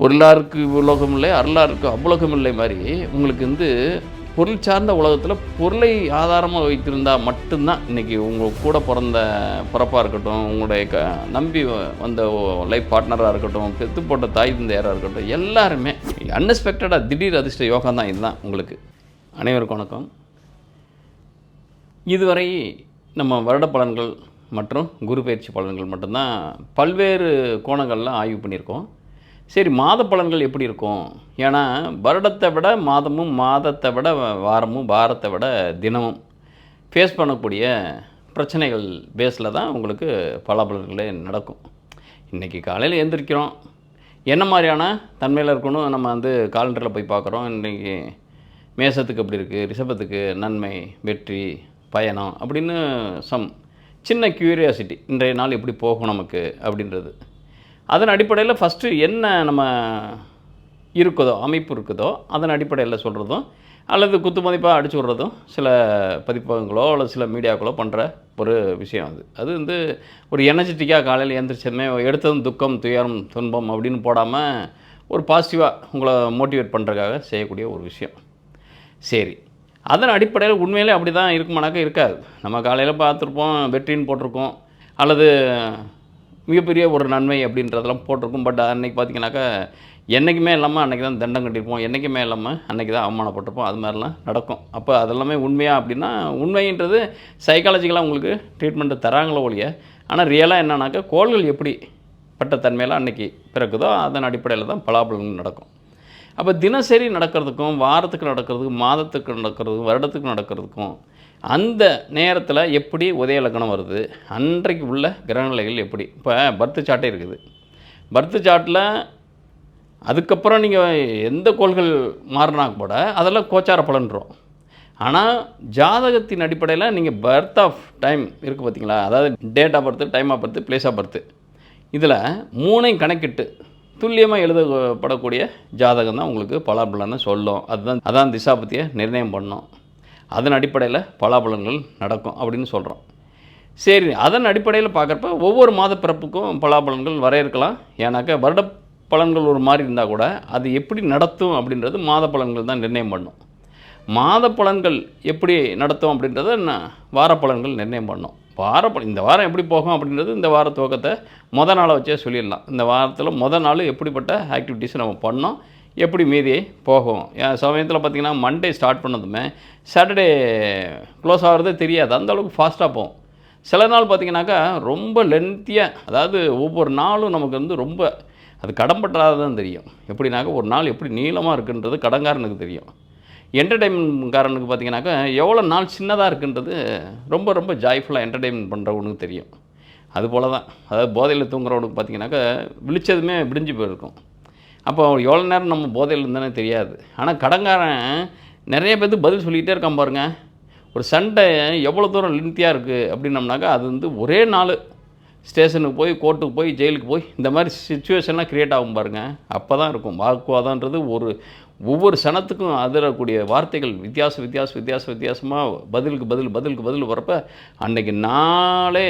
பொருளாருக்கு உலகம் இல்லை அருளாருக்கு அவ்வுலகம் இல்லை மாதிரி உங்களுக்கு வந்து பொருள் சார்ந்த உலகத்தில் பொருளை ஆதாரமாக வைத்திருந்தால் மட்டும்தான் இன்றைக்கி உங்கள் கூட பிறந்த பிறப்பாக இருக்கட்டும் உங்களுடைய க நம்பி வந்த லைஃப் பார்ட்னராக இருக்கட்டும் பெத்து போட்ட தாய் தந்தையராக இருக்கட்டும் எல்லாருமே அன்எக்ஸ்பெக்டடாக திடீர் அதிர்ஷ்ட யோகம் தான் இதுதான் உங்களுக்கு. அனைவருக்கும் வணக்கம். இதுவரை நம்ம வருட பலன்கள் மற்றும் குரு பயிற்சி பலன்கள் மட்டும்தான் பல்வேறு கோணங்களில் ஆய்வு பண்ணியிருக்கோம். சரி மாத பலன்கள் எப்படி இருக்கும்? ஏன்னா வருடத்தை விட மாதமும் மாதத்தை விட வாரமும் வாரத்தை விட தினமும் ஃபேஸ் பண்ணக்கூடிய பிரச்சனைகள் பேஸில் தான் உங்களுக்கு பலாபலன்களே நடக்கும். இன்றைக்கி காலையில் எழுந்திரிக்கிறோம் என்ன மாதிரியான தன்மையில் இருக்கணும்? நம்ம வந்து காலண்டரில் போய் பார்க்குறோம். இன்றைக்கி மேசத்துக்கு எப்படி இருக்குது ரிஷபத்துக்கு நன்மை வெற்றி பயணம் அப்படின்னு சம் சின்ன க்யூரியாசிட்டி இன்றைய நாள் எப்படி போகும் நமக்கு அப்படின்றது. அதன் அடிப்படையில் ஃபஸ்ட்டு என்ன நம்ம இருக்குதோ அமைப்பு இருக்குதோ அதன் அடிப்படையில் சொல்கிறதும் அல்லது குத்து மதிப்பாக அடிச்சு விட்றதும் சில பதிப்பகங்களோ அல்லது சில மீடியாக்களோ பண்ணுற ஒரு விஷயம் அது. அது வந்து ஒரு எனர்ஜெட்டிக்காக காலையில் எழுந்திரிச்சதுமே எடுத்ததும் துக்கம் துயரம் துன்பம் அப்படின்னு போடாமல் ஒரு பாசிட்டிவாக உங்களை மோட்டிவேட் பண்ணுறதுக்காக செய்யக்கூடிய ஒரு விஷயம். சரி. அதன் அடிப்படையில் உண்மையிலே அப்படி தான் இருக்குமானாக்கா இருக்காது. நம்ம காலையில் பார்த்துருப்போம் வெற்றின்னு போட்டிருக்கோம் அல்லது மிகப்பெரிய ஒரு நன்மை அப்படின்றதெல்லாம் போட்டிருக்கும். பட் அன்றைக்கி பார்த்தீங்கன்னாக்கா என்றைக்குமே இல்லாமல் அன்றைக்கி தான் தண்டம் கட்டியிருப்போம் என்றைக்குமே இல்லாமல் அன்றைக்கி தான் அவமானப்பட்டிருப்போம். அது மாதிரிலாம் நடக்கும். அப்போ அதெல்லாமே உண்மையாக அப்படின்னா உண்மைன்றது சைக்காலஜிக்கலாக உங்களுக்கு ட்ரீட்மெண்ட்டு தராங்களோ ஒழிய ஆனால் ரியலாக என்னன்னாக்கா கோள்கள் எப்படி பட்ட தன்மையில் அன்றைக்கி பிறக்குதோ அதன் அடிப்படையில் தான் பலாபலங்கள் நடக்கும். அப்போ தினசரி நடக்கிறதுக்கும் வாரத்துக்கு நடக்கிறதுக்கும் மாதத்துக்கு நடக்கிறதுக்கும் வருடத்துக்கு நடக்கிறதுக்கும் அந்த நேரத்தில் எப்படி உதய லக்னம் வருது? அன்றைக்கு உள்ள கிரகநிலைகள் எப்படி? இப்போ பர்த்து சாட்டே இருக்குது. பர்த்து சாட்டில் அதுக்கப்புறம் நீங்கள் எந்த கோள்கள் மாறினா கூட அதெல்லாம் கோச்சார பலன்றோம். ஆனால் ஜாதகத்தின் அடிப்படையில் நீங்கள் பர்த் ஆஃப் டைம் இருக்குது பார்த்தீங்களா அதாவது date of birth time of birth place of birth இதில் மூணையும் கணக்கிட்டு துல்லியமாக எழுதப்படக்கூடிய ஜாதகம் தான் உங்களுக்கு பலாபலன்னு சொல்லும். அதுதான் அதான் திசாபத்தியை நிர்ணயம் பண்ணோம். அதன் அடிப்படையில் பலாபலன்கள் நடக்கும் அப்படின்னு சொல்கிறோம் சரி அதன் அடிப்படையில் பார்க்குறப்ப ஒவ்வொரு மாத பிறப்புக்கும் பலாபலன்கள் வரையறுக்கலாம். ஏன்னாக்கா வருட பலன்கள் ஒரு மாதிரி இருந்தால் கூட அது எப்படி நடத்தும் அப்படின்றது மாத பலன்கள் தான் நிர்ணயம் பண்ணும். மாத பலன்கள் எப்படி நடத்தும் அப்படின்றத நான் வார பலன்கள் நிர்ணயம் பண்ணும். வார இந்த வாரம் எப்படி போகும் அப்படின்றது இந்த வார துவக்கத்தை மொதல் நாளை வச்சே சொல்லிடலாம். இந்த வாரத்தில் மொதல் நாள் எப்படிப்பட்ட ஆக்டிவிட்டீஸ் நம்ம பண்ணோம். எப்படி மீதி போகும்? சமயத்தில் பார்த்திங்கன்னா மண்டே ஸ்டார்ட் பண்ணதுமே சாட்டர்டே க்ளோஸ் ஆகிறதே தெரியாது. அந்தளவுக்கு ஃபாஸ்ட்டாக போகும். சில நாள் பார்த்திங்கனாக்கா ரொம்ப லென்த்தியாக அதாவது ஒவ்வொரு நாளும் நமக்கு வந்து ரொம்ப அது கடன்பட்டாதான் தெரியும். எப்படினாக்கா ஒரு நாள் எப்படி நீளமாக இருக்குன்றது கடங்காரனுக்கு தெரியும். என்டர்டெயின்மெண்ட்காரனுக்கு பார்த்தீங்கன்னாக்கா எவ்வளோ நாள் சின்னதாக இருக்குன்றது ரொம்ப ரொம்ப ஜாய்ஃபுல்லாக என்டர்டெயின்மெண்ட் பண்ணுறவனுக்கு தெரியும். அது போல தான் அதாவது போதையில் தூங்குறவனுக்கு பார்த்தீங்கன்னாக்கா விழிச்சதுமே விடிஞ்சு போயிருக்கும். அப்போ எவ்வளோ நேரம் நம்ம போதையில் இருந்தானே தெரியாது. ஆனால் கடங்காரன் நிறைய பேர்த்து பதில் சொல்லிக்கிட்டே இருக்கான் பாருங்கள் ஒரு சண்டை எவ்வளோ தூரம் லிந்தியாக இருக்குது அப்படின்னம்னாக்கா அது வந்து ஒரே நாள் ஸ்டேஷனுக்கு போய் கோர்ட்டுக்கு போய் ஜெயிலுக்கு போய் இந்த மாதிரி சுச்சுவேஷன்லாம் க்ரியேட் ஆகும் பாருங்கள் அப்போ தான் இருக்கும். வாக்குவாதன்றது ஒரு ஒவ்வொரு சனத்துக்கும் அதிரக்கூடிய வார்த்தைகள் வித்தியாச வித்தியாச வித்தியாச வித்தியாசமாக பதிலுக்கு பதில் பதிலுக்கு பதில் வரப்ப அன்னைக்கு நாளே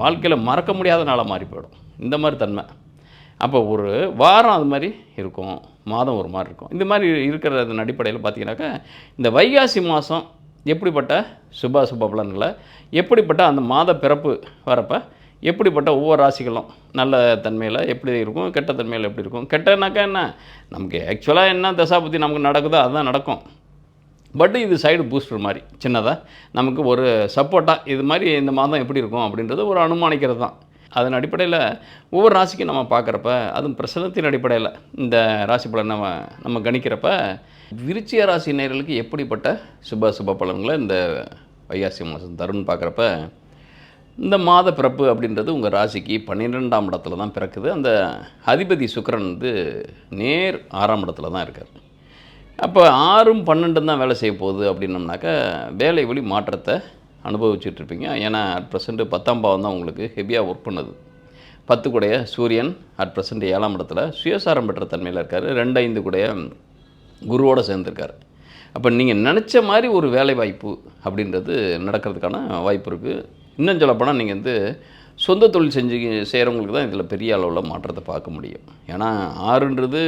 வாழ்க்கையில் மறக்க முடியாத நாளாக மாறி போயிடும். இந்த மாதிரி தன்மை. அப்போ ஒரு வாரம் அது மாதிரி இருக்கும். மாதம் ஒரு மாதிரி இருக்கும். இந்த மாதிரி இருக்கிறதன் அடிப்படையில் பார்த்தீங்கன்னாக்கா இந்த வைகாசி மாதம் எப்படிப்பட்ட சுப சுப பலன்களை எப்படிப்பட்ட அந்த மாத பிறப்பு வரப்போ எப்படிப்பட்ட ஒவ்வொரு ராசிகளும் நல்ல தன்மையில் எப்படி இருக்கும் கெட்ட தன்மையில் எப்படி இருக்கும். கெட்டனாக்கா என்ன? நமக்கு ஆக்சுவலாக என்ன தசாபதி நமக்கு நடக்குதோ அதுதான் நடக்கும். பட் இது சைடு பூஸ்டர் மாதிரி சின்னதாக நமக்கு ஒரு சப்போர்ட்டாக இது மாதிரி இந்த மாதம் எப்படி இருக்கும் அப்படின்றது ஒரு அனுமானிக்கிறது தான். அதன் அடிப்படையில் ஒவ்வொரு ராசிக்கும் நம்ம பார்க்குறப்ப அதுவும் பிரசனத்தின் அடிப்படையில் இந்த ராசி பலன் நம்ம நம்ம கணிக்கிறப்ப விருச்சிய ராசி நேர்களுக்கு எப்படிப்பட்ட சுப சுப பலன்களை இந்த வைகாசி மாதம் தரும்னு பார்க்குறப்ப இந்த மாத பிறப்பு அப்படின்றது உங்கள் ராசிக்கு பன்னிரெண்டாம் இடத்துல தான் பிறக்குது. அந்த அதிபதி சுக்கரன் வந்து நேர் ஆறாம் இடத்துல தான் இருக்கார். அப்போ ஆறும் பன்னெண்டும் தான் வேலை செய்ய போகுது அப்படின்னம்னாக்கா வேலை வழி மாற்றத்தை அனுபவிச்சுட்ருப்பீங்க. ஏன்னா அட் ப்ரெசென்ட் பத்தாம் பாவம் தான் உங்களுக்கு ஹெவியாக ஒர்க் பண்ணுது. பத்து கூடைய சூரியன் அட் ப்ரெசென்ட் ஏழாம் இடத்துல சுயசாரம் பெற்ற தன்மையில் இருக்கார். ரெண்டு ஐந்து கூடைய குருவோடு சேர்ந்துருக்கார். அப்போ நீங்கள் நினச்ச மாதிரி ஒரு வேலை வாய்ப்பு அப்படின்றது நடக்கிறதுக்கான வாய்ப்பு இருக்குது இன்னும் சொல்லப்போனால் நீங்கள் வந்து சொந்த தொழில் செஞ்சு செய்கிறவங்களுக்கு தான் இதில் பெரிய அளவில் மாற்றத்தை பார்க்க முடியும். ஏன்னா ஆறுன்றது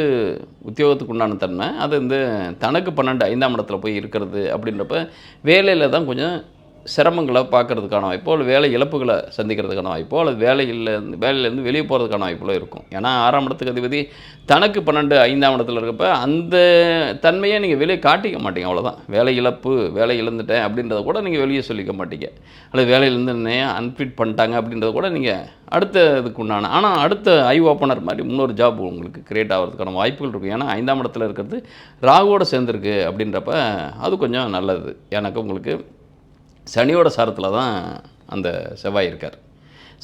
உத்தியோகத்துக்கு உண்டான தன்மை. அது வந்து தனக்கு பன்னெண்டு ஐந்தாம் இடத்துல போய் இருக்கிறது அப்படின்றப்ப வேலையில் தான் கொஞ்சம் சிரமங்களை பார்க்குறதுக்கான வாய்ப்போ அல்லது வேலை இழப்புகளை சந்திக்கிறதுக்கான வாய்ப்போ அல்லது வேலையில் வேலையிலேருந்து வெளியே போகிறதுக்கான வாய்ப்புகளோ இருக்கும். ஏன்னா ஆறாம் இடத்துக்கு அதிபதி தனக்கு பன்னெண்டு ஐந்தாம் இடத்துல இருக்கப்ப அந்த தன்மையை நீங்கள் வெளியே காட்டிக்க மாட்டீங்க அவ்வளோதான் வேலை இழப்பு வேலை இழந்துட்டேன் அப்படின்றத கூட நீங்கள் வெளியே சொல்லிக்க மாட்டீங்க. அல்லது வேலையிலேருந்து என்ன அன்ஃபிட் பண்ணிட்டாங்க அப்படின்றத கூட நீங்கள் அடுத்த இதுக்கு உண்டான ஆனால் அடுத்த ஐ ஓப்பனர் மாதிரி இன்னொரு ஜாப் உங்களுக்கு கிரியேட் ஆகிறதுக்கான வாய்ப்புகள் இருக்கும். ஏன்னா ஐந்தாம் இடத்துல இருக்கிறது ராகுவோடு சேர்ந்துருக்கு அப்படின்றப்ப அது கொஞ்சம் நல்லது. எனக்கு உங்களுக்கு சனியோட சாரத்தில் தான் அந்த செவ்வாய் இருக்கார்.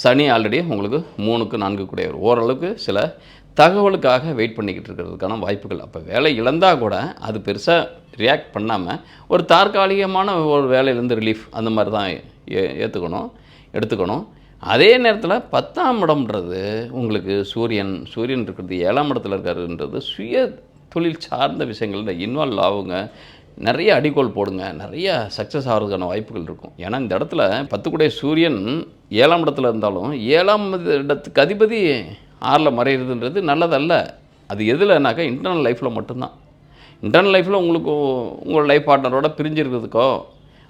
சனி ஆல்ரெடி உங்களுக்கு மூணுக்கு நான்கு கூடியவர் ஓரளவுக்கு சில தகவலுக்காக வெயிட் பண்ணிக்கிட்டு இருக்கிறதுக்கான வாய்ப்புகள். அப்போ வேலை இழந்தால் கூட அது பெருசாக ரியாக்ட் பண்ணாமல் ஒரு தற்காலிகமான ஒரு வேலையிலேருந்து ரிலீஃப் அந்த மாதிரி தான் ஏ ஏற்றுக்கணும் எடுத்துக்கணும். அதே நேரத்தில் பத்தாம் இடம்ன்றது உங்களுக்கு சூரியன் சூரியன் இருக்கிறது ஏழாம் இடத்துல இருக்காருன்றது சுய தொழில் சார்ந்த விஷயங்களில் இன்வால்வ் ஆகுங்க. நிறைய அடிக்கோல் போடுங்க. நிறைய சக்ஸஸ் ஆகிறதுக்கான வாய்ப்புகள் இருக்கும். ஏன்னா இந்த இடத்துல பத்துக்குடைய சூரியன் ஏழாம் இடத்துல இருந்தாலும் ஏழாம் இடத்துக்கு அதிபதி ஆறில் மறையிறதுன்றது நல்லதல்ல. அது எதுலனாக்கா இன்டர்னல் லைஃப்பில் மட்டும்தான். இன்டர்னல் லைஃப்பில் உங்களுக்கு உங்களோட லைஃப் பார்ட்னரோட பிரிஞ்சிருக்கிறதுக்கோ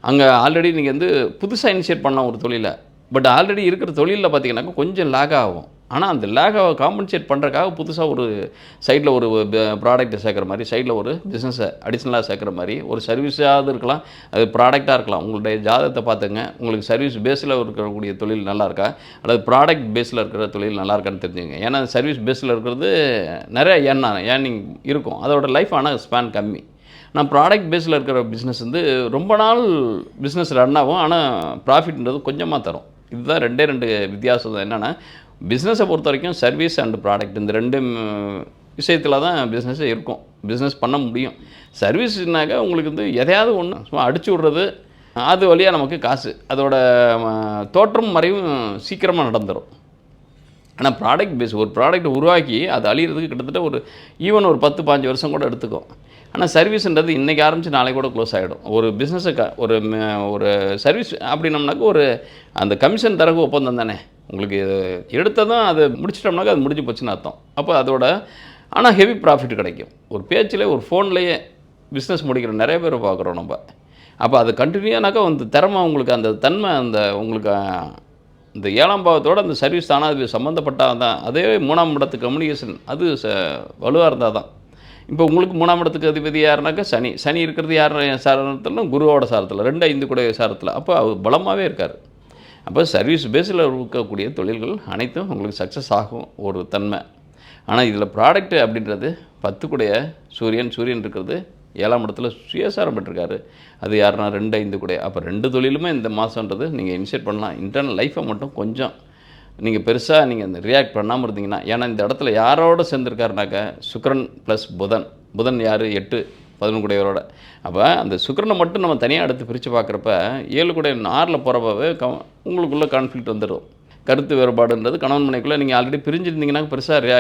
அங்கே ஆல்ரெடி நீங்கள் வந்து புதுசாக இனிஷியேட் பண்ண ஒரு தொழிலை. பட் ஆல்ரெடி இருக்கிற தொழிலில் பார்த்தீங்கன்னாக்கா கொஞ்சம் லாக் ஆகும். ஆனால் அந்த லேகை காம்பன்சேட் பண்ணுறக்காக புதுசாக ஒரு சைடில் ஒரு ப்ராடக்ட்டை சேர்க்குற மாதிரி சைடில் ஒரு பிஸ்னஸை அடிஷ்னலாக சேர்க்குற மாதிரி ஒரு சர்வீஸாவது இருக்கலாம். அது ப்ராடக்டாக இருக்கலாம். உங்களுடைய ஜாதகத்தை பார்த்துங்க. உங்களுக்கு சர்வீஸ் பேஸில் இருக்கக்கூடிய தொழில் நல்லா இருக்கா? அல்லது ப்ராடக்ட் பேஸில் இருக்கிற தொழில் நல்லா இருக்கான்னு தெரிஞ்சுங்க. ஏன்னா சர்வீஸ் பேஸில் இருக்கிறது நிறைய ஏன்னா ஏர்னிங் இருக்கும். அதோட லைஃப் ஆனால் ஸ்பேன் கம்மி. நான் ப்ராடக்ட் பேஸில் இருக்கிற பிஸ்னஸ் வந்து ரொம்ப நாள் பிஸ்னஸ் ரன் ஆகும். ஆனால் ப்ராஃபிட்ன்றது கொஞ்சமாக தரும். இதுதான் ரெண்டே ரெண்டு வித்தியாசம். என்னென்னா பிஸ்னஸை பொறுத்த வரைக்கும் சர்வீஸ் அண்ட் ப்ராடக்ட் இந்த ரெண்டு விஷயத்தில் தான் பிஸ்னஸே இருக்கும். பிஸ்னஸ் பண்ண முடியும். சர்வீஸ்னாக்கா உங்களுக்கு வந்து எதையாவது ஒன்று சும்மா அடிச்சு விட்றது அது வழியாக நமக்கு காசு. அதோட தோற்றம் மறைவும் சீக்கிரமாக நடந்துடும் ஆனால் ப்ராடக்ட் பேஸ் ஒரு ப்ராடக்ட் உருவாக்கி அது அழியிறதுக்கு கிட்டத்தட்ட ஒரு ஈவன் ஒரு பத்து பாஞ்சு வருஷம் கூட எடுத்துக்கும். ஆனால் சர்வீஸ்ன்றது இன்றைக்கி ஆரம்பித்து நாளைக்கு கூட க்ளோஸ் ஆகிடும் ஒரு பிஸ்னஸை க ஒரு ஒரு சர்வீஸ் அப்படின்னம்னாக்கா ஒரு அந்த கமிஷன் தரகு ஒப்பந்தம் தானே. உங்களுக்கு இது எடுத்ததும் அதை முடிச்சிட்டோம்னாக்கா அது முடிஞ்சு போச்சுன்னு அர்த்தம். அப்போ அதோட ஆனால் ஹெவி ப்ராஃபிட் கிடைக்கும். ஒரு பேச்சில் ஒரு ஃபோன்லேயே பிஸ்னஸ் முடிக்கிற நிறைய பேர் பார்க்குறோம் நம்ம. அப்போ அது கண்டினியூனாக்கா வந்து திறமை உங்களுக்கு அந்த தன்மை அந்த உங்களுக்கு இந்த ஏழாம் பாவத்தோட அந்த சர்வீஸ் தானாக அது சம்மந்தப்பட்டால் தான் அதே மூணாம் இடத்து கம்யூனிகேஷன் அது ச வலுவாக இருந்தால் தான். இப்போ உங்களுக்கு மூணாம் இடத்துக்கு அதிபதி யாருனாக்கா சனி. சனி இருக்கிறது யார் சாரத்தில்? குருவோட சாரத்தில். ரெண்டு ஐந்து கூட சாரத்தில். அப்போ அவர் பலமாகவே இருக்கார். அப்போ சர்வீஸ் பேஸில் இருக்கக்கூடிய தொழில்கள் அனைத்தும் உங்களுக்கு சக்ஸஸ் ஆகும் ஒரு தன்மை. ஆனால் இதில் ப்ராடக்ட் அப்படின்றது பத்துக்குடைய சூரியன் சூரியன் இருக்கிறது ஏழாம் இடத்துல சுயசாரம் பெற்றிருக்காரு. அது யாருன்னா ரெண்டு ஐந்து கூட அப்போ ரெண்டு தொழிலுமே இந்த மாதன்றது நீங்கள் இனிஷியேட் பண்ணலாம். இன்டர்னல் லைஃப்பை மட்டும் கொஞ்சம் நீங்கள் பெருசாக நீங்கள் அந்த ரியாக்ட் பண்ணாமல் இருந்தீங்கன்னா ஏன்னா இந்த இடத்துல யாரோட சேர்ந்துருக்காருனாக்கா சுக்கரன் ப்ளஸ் புதன். புதன் யார்? எட்டு. பதினொன்று அப்போ அந்த சுக்கிரனை மட்டும் நம்ம தனியாக எடுத்து பிரித்து பார்க்குறப்ப ஏழு கூட ஆறில் போகிறப்பவே க உங்களுக்குள்ளே கான்ஃப்ளிக்ட் வந்துடும் கருத்து வேறுபாடுன்றது கணவன் மனைக்குள்ளே நீங்கள் ஆல்ரெடி பிரிஞ்சிருந்தீங்கன்னா பெருசாக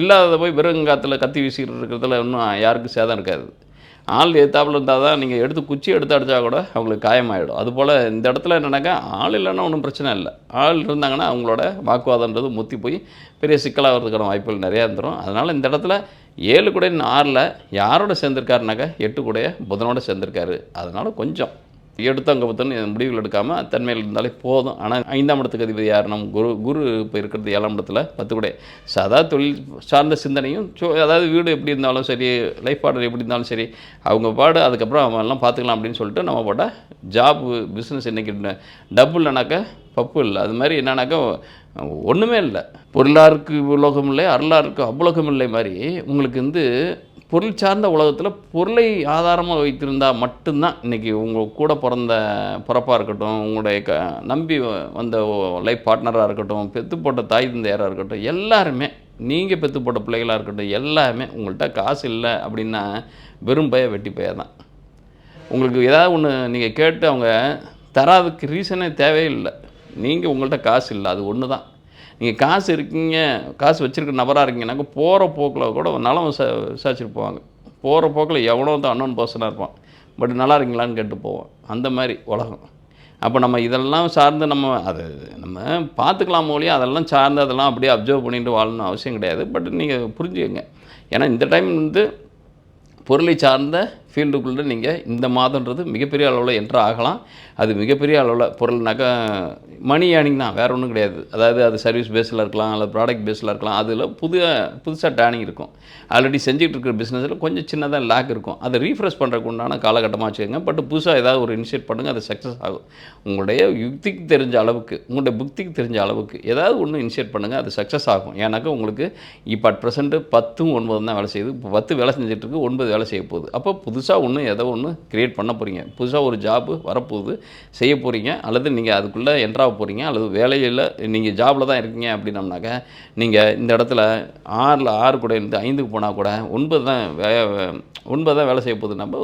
இல்லாத போய் வெறுங்காத்தில் கத்தி வீசிக்கிட்டு இருக்கிறதுல இன்னும் யாருக்கும் சேதம் இருக்காது. ஆள் எத்தாப்புல இருந்தால் தான் நீங்கள் எடுத்து குச்சி எடுத்து அடித்தா கூட அவங்களுக்கு காயமாயிடும். அதுபோல் இந்த இடத்துல என்னென்னாக்கா ஆள் இல்லைன்னா ஒன்றும் பிரச்சனை இல்லை. ஆள் இருந்தாங்கன்னா அவங்களோட வாக்குவாதன்றது முத்தி போய் பெரிய சிக்கலாகிறதுக்கான வாய்ப்புகள் நிறையா இருந்துடும் அதனால் இந்த இடத்துல ஏழு கூட ஆறில் யாரோட சேர்ந்துருக்காருனாக்கா? எட்டு கூடைய புதனோட சேர்ந்துருக்காரு. அதனால் கொஞ்சம் எடுத்து அங்கே புத்தன் முடிவுகள் எடுக்காமல் தன்மையில் இருந்தாலே போதும். ஆனால் ஐந்தாம் இடத்துக்கு அதிபதி யார் நம்ம குரு குரு இப்போ இருக்கிறது ஏழாம் இடத்துல பத்து கூட அதாவது தொழில் சார்ந்த சிந்தனையும் சோ- அதாவது வீடு எப்படி இருந்தாலும் சரி லைஃப் பார்ட்னர் எப்படி இருந்தாலும் சரி அவங்க பாடு அதுக்கப்புறம் அவன் எல்லாம் பார்த்துக்கலாம் அப்படின்னு சொல்லிட்டு நம்ம போட்ட ஜாப் பிஸ்னஸ் இன்றைக்கி டபுள் இல்லைனாக்கா பப்பு இல்லை. அது மாதிரி என்னன்னாக்கா ஒன்றுமே இல்லை. பொருளாருக்கு உலோகம் இல்லை அருளாருக்கு அவ்வுலகம் இல்லை மாதிரி உங்களுக்கு வந்து பொருள் சார்ந்த உலகத்தில் பொருளை ஆதாரமாக வைத்திருந்தால் மட்டும்தான் இன்றைக்கி உங்கள் கூட பிறந்த பிறப்பாக இருக்கட்டும் உங்களுடைய க நம்பி வந்த லைஃப் பார்ட்னராக இருக்கட்டும் பெத்து போட்ட தாய் தந்தையராக இருக்கட்டும் எல்லாருமே நீங்கள் பெத்து போட்ட பிள்ளைகளாக இருக்கட்டும் எல்லாமே உங்கள்கிட்ட காசு இல்லை அப்படின்னா வெறும் பய வெட்டி பய தான். உங்களுக்கு ஏதாவது ஒன்று நீங்கள் கேட்டு அவங்க தராதுக்கு ரீசனே தேவையில்லை நீங்கள் உங்கள்கிட்ட காசு இல்லை அது ஒன்று தான் நீங்கள் காசு இருக்கீங்க காசு வச்சுருக்க நபராக இருக்கீங்கன்னாக்க போகிற போக்கில் கூட நலம் விசா விசாரிச்சுட்டு போவாங்க. போகிற போக்கில் எவ்வளோ தான் அன்னோன் பர்சனாக இருப்பான். பட் நல்லா இருக்கீங்களான்னு கேட்டு போவோம். அந்த மாதிரி உலகம். அப்போ நம்ம இதெல்லாம் சார்ந்து நம்ம அது நம்ம பார்த்துக்கலாம் மொழியே அதெல்லாம் சார்ந்து அதெல்லாம் அப்படியே அப்சர்வ் பண்ணிட்டு வாழணும் அவசியம் கிடையாது. பட் நீங்கள் புரிஞ்சுக்கங்க. ஏன்னா இந்த டைம் வந்து பொருளை சார்ந்த ஃபீல்டுக்குள்ளே நீங்கள் இந்த மாதன்றது மிகப்பெரிய அளவில் என்ட்ரு ஆகலாம். அது மிகப்பெரிய அளவில் பொருள்னாக்கா மணி ஏர்னிங் தான் வேறு ஒன்றும் கிடையாது. அதாவது அது சர்வீஸ் பேஸில் இருக்கலாம் அல்லது ப்ராடக்ட் பேஸில் இருக்கலாம் அதில் புது புதுசாக டேர்னிங் இருக்கும். ஆல்ரெடி செஞ்சுட்டு இருக்கிற பிஸ்னஸில் கொஞ்சம் சின்னதாக லேக் இருக்கும். அதை ரீஃப்ரெஷ் பண்ணுறக்கு உண்டான காலகட்டமாக வச்சுக்கோங்க. பட் புதுசாக ஏதாவது ஒரு இனிஷியேட் பண்ணுங்கள் அது சக்ஸஸ் ஆகும். உங்களுடைய யுக்திக்கு தெரிஞ்ச அளவுக்கு உங்களுடைய புக்திக்கு தெரிஞ்ச அளவுக்கு ஏதாவது ஒன்று இனிஷியேட் பண்ணுங்கள் அது சக்ஸஸ் ஆகும். ஏன்னாக்கா உங்களுக்கு இப்போ அட் ப்ரெசென்ட்டு பத்தும் ஒன்பதும் தான் வேலை செய்யுது. இப்போ பத்து வேலை செஞ்சுட்டு இருக்கு ஒன்பது வேலை செய்ய போகுது. அப்போ புது புதுசாக ஒன்று ஏதோ ஒன்று க்ரியேட் பண்ண போகிறீங்க புதுசாக ஒரு ஜாப்பு வரப்போகுது செய்ய போகிறீங்க அல்லது நீங்கள் அதுக்குள்ளே என்ட்ராக போகிறீங்க அல்லது வேலையில் நீங்கள் ஜாபில் தான் இருக்கீங்க அப்படின்னம்னாக்க நீங்கள் இந்த இடத்துல ஆறில் ஆறு கூட இருந்து ஐந்துக்கு போனால் கூட ஒன்பது தான் வே ஒன்பது தான் வேலை செய்ய போகுது நம்ம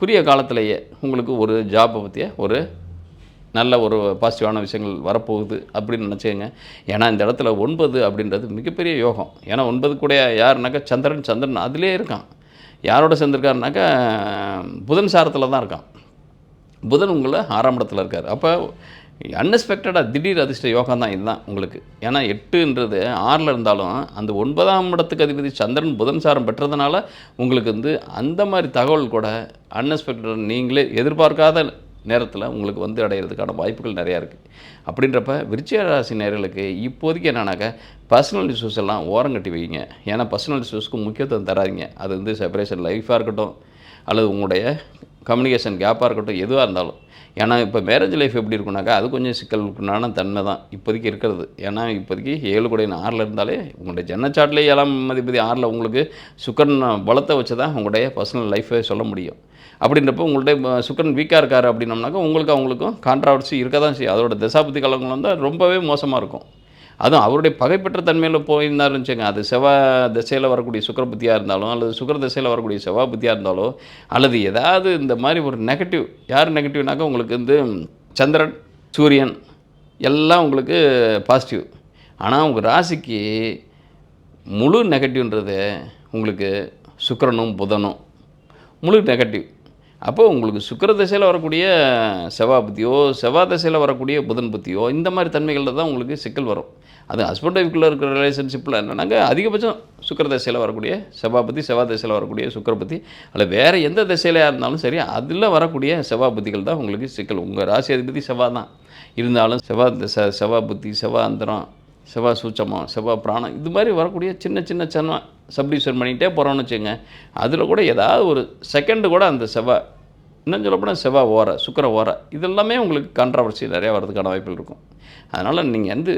குறுகிய காலத்திலேயே உங்களுக்கு ஒரு ஜாப்பை பற்றிய ஒரு நல்ல ஒரு பாசிட்டிவான விஷயங்கள் வரப்போகுது அப்படின்னு நினச்சிக்கங்க. ஏன்னா இந்த இடத்துல ஒன்பது அப்படின்றது மிகப்பெரிய யோகம். ஏன்னா ஒன்பது கூட யாருனாக்கா சந்திரன் சந்திரன் அதிலே இருக்கான். யாரோட சேர்ந்துருக்காருனாக்கா புதன் சாரத்தில் தான் இருக்கான். புதன் உங்களை ஆறாம் இடத்துல இருக்கார். அப்போ அன்எக்ஸ்பெக்டடாக திடீர் அதிர்ஷ்ட யோகம் தான் இதுதான் உங்களுக்கு. ஏன்னா எட்டுன்றது ஆறில் இருந்தாலும் அந்த ஒன்பதாம் இடத்துக்கு அதிபதி சந்திரன் புதன் சாரம் பெற்றதுனால உங்களுக்கு வந்து அந்த மாதிரி தகவல் கூட அன்எக்ஸ்பெக்டட் நீங்களே எதிர்பார்க்காத நேரத்தில் உங்களுக்கு வந்து அடையிறதுக்கான வாய்ப்புகள் நிறையா இருக்குது அப்படின்றப்ப விருச்சிக ராசி நேர்களுக்கு இப்போதைக்கு என்னன்னாக்கா பர்சனல் இஷ்யூஸ் எல்லாம் ஓரங்கட்டி வைங்க. ஏன்னா பர்சனல் இஷ்யூஸ்க்கு முக்கியத்துவம் தராதிங்க. அது வந்து செப்பரேஷன் லைஃபாக இருக்கட்டும் அல்லது உங்களுடைய கம்யூனிகேஷன் கேப்பாக இருக்கட்டும் எதுவாக இருந்தாலும். ஏன்னா இப்போ மேரேஜ் லைஃப் எப்படி இருக்குனாக்கா அது கொஞ்சம் சிக்கலுக்குனான தன்மை தான் இப்போதைக்கு இருக்கிறது. ஏன்னா இப்போதைக்கு ஏழு கூட ஆறில் இருந்தாலே உங்களுடைய ஜன்னச்சாட்டிலே ஏழாம் மதிப்பதி ஆறில் உங்களுக்கு சுக்கரன் பலத்தை வச்சு தான் உங்களுடைய பர்சனல் லைஃபை சொல்ல முடியும். அப்படின்றப்போ உங்கள்ட்ட சுக்கரன் வீக்காக இருக்கார் அப்படின்னம்னாக்கா உங்களுக்கு அவங்களுக்கும் கான்ட்ராவர்சி இருக்க தான் செய்யும். அதோட தசாபதி காலங்கள் வந்து ரொம்பவே மோசமாக இருக்கும். அதுவும் அவருடைய பகைப்பற்ற தன்மையில் போயிருந்தாருன்னு வச்சுங்க அது செவ்வாய் திசையில் வரக்கூடிய சுக்கர புத்தியாக இருந்தாலும் அல்லது சுக்கர திசையில் வரக்கூடிய செவ்வாய் புத்தியாக இருந்தாலோ அல்லது ஏதாவது இந்த மாதிரி ஒரு நெகட்டிவ் யார் நெகட்டிவ்னாக்கா உங்களுக்கு வந்து சந்திரன் சூரியன் எல்லாம் உங்களுக்கு பாசிட்டிவ் ஆனால் உங்கள் ராசிக்கு முழு நெகட்டிவ்ன்றது உங்களுக்கு சுக்கரனும் புதனும். முழு நெகட்டிவ் அப்போ உங்களுக்கு சுக்கிர திசையில் வரக்கூடிய செவ்வாய் புத்தியோ செவ்வாய் திசையில் வரக்கூடிய புதன் புத்தியோ இந்த மாதிரி தன்மைகளில் தான் உங்களுக்கு சிக்கல் வரும். அது ஹஸ்பண்ட் ஒய்ஃப்குள்ளே இருக்கிற ரிலேஷன்ஷிப்பில் என்னன்னாங்க அதிகபட்சம் சுக்கிர தசையில் வரக்கூடிய செவ்வாபதி செவ்வாய் தசையில் வரக்கூடிய சுக்கரபதி அல்ல வேறு எந்த திசையிலையாக இருந்தாலும் சரி அதில் வரக்கூடிய செவ்வாபதிகள் தான் உங்களுக்கு சிக்கல். உங்கள் ராசி அதிபதி செவ்வாய் தான். இருந்தாலும் செவ்வாய் திசை செவ்வாய் புத்தி செவ்வாய் அந்தரம் செவ்வாய் சூச்சமம் செவ்வாய் பிராணம் இது மாதிரி வரக்கூடிய சின்ன சின்ன சின்ன சப்டிவிஷன் பண்ணிகிட்டே போகிறோன்னு வச்சுங்க அதில் கூட ஏதாவது ஒரு செகண்டு கூட அந்த செவ்வாய் இன்னும் சொல்லப்போனால் செவ்வாய் ஓர சுக்கர ஓர இதெல்லாமே உங்களுக்கு கான்ட்ரவர்சி நிறையா வரதுக்கான வாய்ப்புகள் இருக்கும். அதனால் நீங்கள் வந்து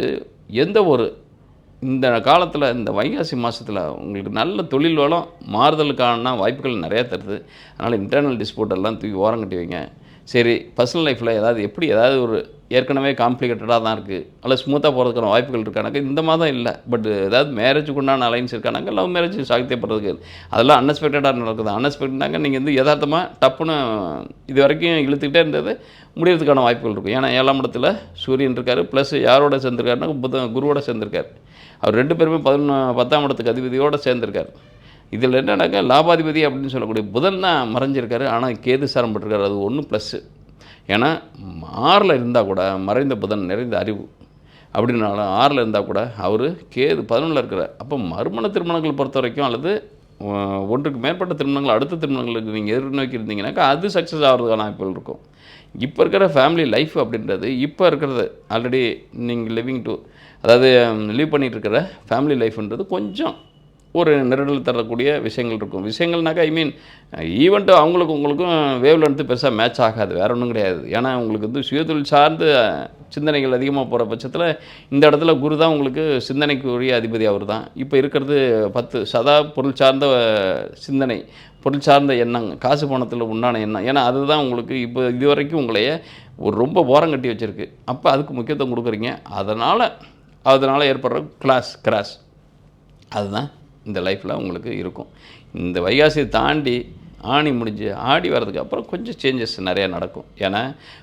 எந்த ஒரு இந்த காலத்தில் இந்த வைகாசி மாதத்தில் உங்களுக்கு நல்ல தொழில் வளம் மாறுதலுக்கான வாய்ப்புகள் நிறையா தருது. அதனால் இன்டர்னல் டிஸ்பியூட் எல்லாம் தூக்கி ஓரங்கட்டி வைங்க. சரி பர்சனல் லைஃப்பில் ஏதாவது எப்படி ஏதாவது ஒரு ஏற்கனவே காம்ப்ளிகேட்டடாக தான் இருக்குது அல்ல ஸ்மூத்தாக போகிறதுக்கான வாய்ப்புகள் இருக்கானாக்க இந்த மாதம் இல்லை. பட் ஏதாவது மேரேஜுக்கு உண்டான அலைன்ஸ் இருக்கானாங்க லவ் மேரேஜ் சாகித்யப்படுறதுக்கு அதெல்லாம் அன்எக்ஸ்பெக்டடாக நடக்குது. அன்எக்ஸ்பெக்டடாக நீங்கள் வந்து யதார்த்தமாக டப்புன்னு இது வரைக்கும் இழுத்துக்கிட்டே இருந்தது. முடியறதுக்கான வாய்ப்புகள் இருக்கும் ஏன்னா ஏழாம் இடத்துல சூரியன் இருக்கார். ப்ளஸ் யாரோட சேர்ந்துருக்காருன்னா புத குருவோட சேர்ந்துருக்கார். அவர் ரெண்டு பேருமே பதினொன்று பத்தாம் இடத்துக்கு அதிபதியோடு சேர்ந்துருக்கார். இதில் என்னன்னாக்கா லாபாதிபதி அப்படின்னு சொல்லக்கூடிய புதன் தான் மறைஞ்சிருக்காரு. ஆனால் கேது சாரம் பட்டிருக்காரு அது ஒன்று ப்ளஸ்ஸு ஏன்னா ஆறில் இருந்தால் கூட மறைந்த புதன் நிறைந்த அறிவு. அப்படின்னாலும் ஆறில் இருந்தால் கூட அவர் கேது பதினொன்றில் இருக்கிறார். அப்போ மறுமண திருமணங்கள் பொறுத்த வரைக்கும் அல்லது ஒன்றுக்கு மேற்பட்ட திருமணங்கள் அடுத்த திருமணங்களுக்கு நீங்கள் எதிர்நோக்கி இருந்தீங்கன்னாக்கா அது சக்ஸஸ் ஆகிறதுக்கான வாய்ப்புகள் இருக்கும். இப்போ இருக்கிற ஃபேமிலி லைஃப் அப்படின்றது இப்போ இருக்கிறது ஆல்ரெடி நீங்கள் லிவிங் டு அதாவது லீவ் பண்ணிகிட்டு இருக்கிற ஃபேமிலி லைஃப்ன்றது கொஞ்சம் ஒரு நெருடல் தரக்கூடிய விஷயங்கள் இருக்கும். விஷயங்கள்னாக்கா ஐ மீன் ஈவெண்ட்டு அவங்களுக்கும் உங்களுக்கும் வேவ் லென்த்து பெருசாக மேட்ச் ஆகாது. வேற ஒன்றும் கிடையாது. ஏன்னா உங்களுக்கு வந்து சுயதொழில் சார்ந்து சிந்தனைகள் அதிகமாக போகிற பட்சத்தில் இந்த இடத்துல குரு தான் உங்களுக்கு சிந்தனைக்குரிய அதிபதி அவர் தான் இப்போ இருக்கிறது பத்து சதா பொருள் சார்ந்த சிந்தனை பொருள் சார்ந்த எண்ணம் காசு பணத்தில் உண்டான எண்ணம். ஏன்னா அதுதான் உங்களுக்கு இப்போ இது வரைக்கும் உங்களைய ஒரு ரொம்ப ஓரம் கட்டி வச்சுருக்கு. அப்போ அதுக்கு முக்கியத்துவம் கொடுக்குறீங்க. அதனால் அதனால் ஏற்படுற கிளாஸ் கிராஸ் அதுதான் இந்த லைஃப்பில் உங்களுக்கு இருக்கும். இந்த வைகாசியை தாண்டி ஆணி முடிஞ்சு ஆடி வர்றதுக்கு அப்புறம் கொஞ்சம் சேஞ்சஸ் நிறையா நடக்கும். ஏன்னா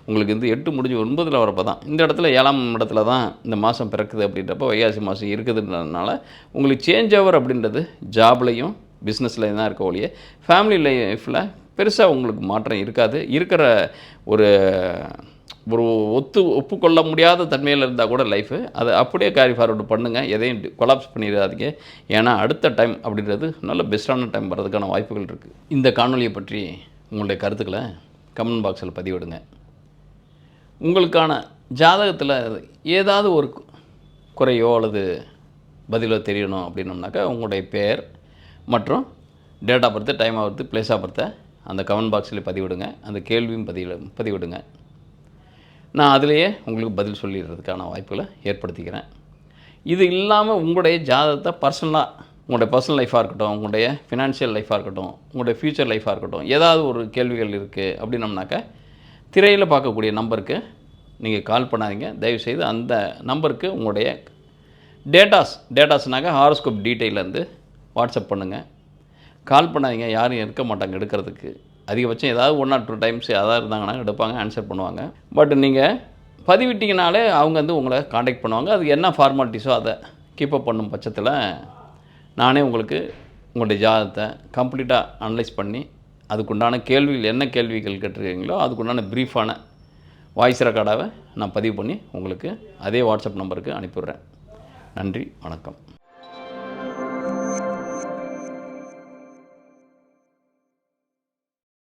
உங்களுக்கு வந்து எட்டு முடிஞ்சு ஒன்பதில் வரப்போ தான் இந்த இடத்துல ஏழாம் இடத்துல தான் இந்த மாதம் பிறக்குது அப்படின்றப்ப வைகாசி மாதம் இருக்குதுன்றதுனால உங்களுக்கு சேஞ்ச் ஓவர் அப்படின்றது ஜாப்லையும் பிஸ்னஸ்லேயும் தான் இருக்க ஒழிய ஃபேமிலி லைஃப்பில் பெருசாக உங்களுக்கு மாற்றம் இருக்காது. இருக்கிற ஒரு ஒரு ஒத்து ஒப்புக்கொள்ள முடியாத தன்மையில் இருந்தால் கூட லைஃபு அதை அப்படியே கேரி ஃபார்வர்டு பண்ணுங்கள் எதையும் கொலாப்ஸ் பண்ணிடாதீங்க. ஏன்னா அடுத்த டைம் அப்படின்றது நல்ல பெஸ்ட்டான டைம் வர்றதுக்கான வாய்ப்புகள் இருக்குது இந்த காணொலியை பற்றி உங்களுடைய கருத்துக்களை கமெண்ட் பாக்ஸில் பதிவிடுங்க. உங்களுக்கான ஜாதகத்தில் ஏதாவது ஒரு குறையோ அல்லது பதிலோ தெரியணும் அப்படின்னோம்னாக்கா உங்களுடைய பெயர் மற்றும் date of birth time of birth place of பர்த்தை அந்த கமெண்ட் பாக்ஸில் பதிவிடுங்க. அந்த கேள்வியும் பதிவிட பதிவிடுங்க. நான் அதிலேயே உங்களுக்கு பதில் சொல்லிடுறதுக்கான வாய்ப்புகளை ஏற்படுத்திக்கிறேன். இது இல்லாமல் உங்களுடைய ஜாதகத்தை பர்சனலாக உங்களுடைய பர்சனல் லைஃபாக இருக்கட்டும் உங்களுடைய ஃபினான்ஷியல் லைஃபாக இருக்கட்டும் உங்களுடைய ஃப்யூச்சர் லைஃபாக இருக்கட்டும் ஏதாவது ஒரு கேள்விகள் இருக்குது அப்படின்னம்னாக்கா திரையில் பார்க்கக்கூடிய நம்பருக்கு நீங்கள் கால் பண்ணாதீங்க. தயவுசெய்து அந்த நம்பருக்கு உங்களுடைய டேட்டாஸ் டேட்டாஸ்னாக்கா ஹாரோஸ்கோப் டீட்டெயிலேருந்து வாட்ஸ்அப் பண்ணுங்கள் கால் பண்ணாதீங்க யாரும் இருக்க மாட்டாங்க எடுக்கிறதுக்கு. அதிகபட்சம் ஏதாவது ஒன் ஆர் டூ டைம்ஸ் ஏதாவது இருந்தாங்கன்னா எடுப்பாங்க ஆன்சர் பண்ணுவாங்க. பட் நீங்கள் பதிவிட்டிங்கனாலே அவங்க வந்து உங்களை காண்டாக்ட் பண்ணுவாங்க. அது என்ன ஃபார்மாலிட்டிஸோ அதை கீப்பப் பண்ணும் பட்சத்தில் நானே உங்களுக்கு உங்களுடைய ஜாதகத்தை கம்ப்ளீட்டாக அனலைஸ் பண்ணி அதுக்குண்டான கேள்விகள் என்ன கேள்விகள் கேட்டிருக்கீங்களோ அதுக்குண்டான ப்ரீஃபான வாய்ஸ் ரெக்கார்டாக நான் பதிவு பண்ணி உங்களுக்கு அதே வாட்ஸ்அப் நம்பருக்கு அனுப்பிடுறேன் நன்றி வணக்கம்.